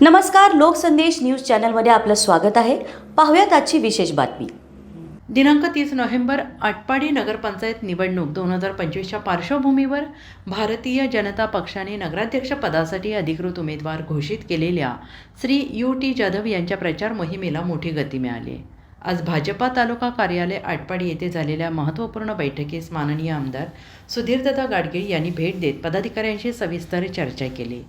नमस्कार लोकसंदेश न्यूज चॅनलमध्ये आपलं स्वागत आहे पाहूयात आजची विशेष बातमी दिनांक तीस नोव्हेंबर आटपाडी नगरपंचायत निवडणूक दोन हजार पंचवीसच्या पार्श्वभूमीवर भारतीय जनता पक्षाने नगराध्यक्ष पदासाठी अधिकृत उमेदवार घोषित केलेल्या श्री यू टी जाधव यांच्या प्रचार मोहिमेला मोठी गती मिळाली आहे. आज भाजपा तालुका कार्यालय आटपाडी येथे झालेल्या महत्त्वपूर्ण बैठकीस माननीय आमदार सुधीरदादा गाडगीळ यांनी भेट देत पदाधिकाऱ्यांशी सविस्तर चर्चा केली.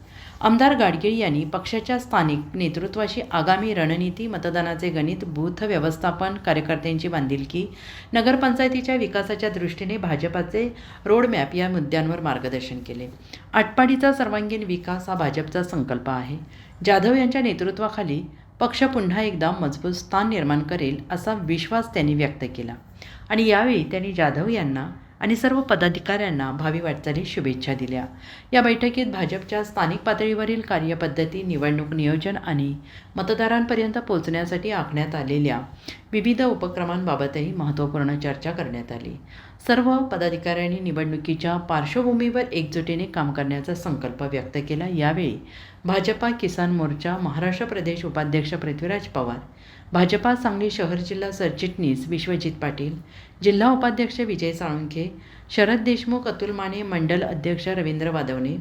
आमदार गाडगीळ यांनी पक्षाच्या स्थानिक नेतृत्वाशी आगामी रणनीती मतदानाचे गणित बूथ व्यवस्थापन कार्यकर्त्यांची बांधिलकी नगरपंचायतीच्या विकासाच्या दृष्टीने भाजपाचे रोडमॅप या मुद्द्यांवर मार्गदर्शन केले. आटपाडीचा सर्वांगीण विकास हा भाजपचा संकल्प आहे. जाधव यांच्या नेतृत्वाखाली पक्ष पुन्हा एकदा मजबूत स्थान निर्माण करेल असा विश्वास त्यांनी व्यक्त केला. आणि यावेळी त्यांनी जाधव यांना आणि सर्व पदाधिकाऱ्यांना भावी वाटचाली शुभेच्छा दिल्या. या बैठकीत भाजपच्या स्थानिक पातळीवरील कार्यपद्धती निवडणूक नियोजन आणि मतदारांपर्यंत पोहोचण्यासाठी आखण्यात आलेल्या विविध उपक्रमांबाबतही महत्त्वपूर्ण चर्चा करण्यात आली. सर्व पदाधिकाऱ्यांनी निवडणुकीच्या पार्श्वभूमीवर एकजुटीने काम करण्याचा संकल्प व्यक्त केला. यावेळी भाजपा किसान मोर्चा महाराष्ट्र प्रदेश उपाध्यक्ष पृथ्वीराज पवार भाजपा सांगली शहर जिल्हा सरचिटणीस विश्वजित पाटील जिल्हा उपाध्यक्ष विजय साळुंखे शरद देशमुख अतुल माने मंडल अध्यक्ष रवींद्र वादवणे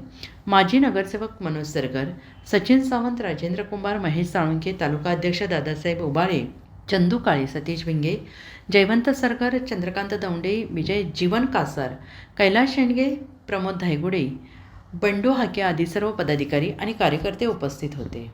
माजी नगरसेवक मनोज सरगर सचिन सावंत राजेंद्र कुंभार महेश साळुंखे तालुका अध्यक्ष दादासाहेब उबाळे चंदू काळे सतीश भिंगे जयवंत सरकर चंद्रकांत दौंडे विजय जीवन कासार कैलास शेंडगे प्रमोद धायगुडे बंडू हाके आदी सर्व पदाधिकारी आणि कार्यकर्ते उपस्थित होते.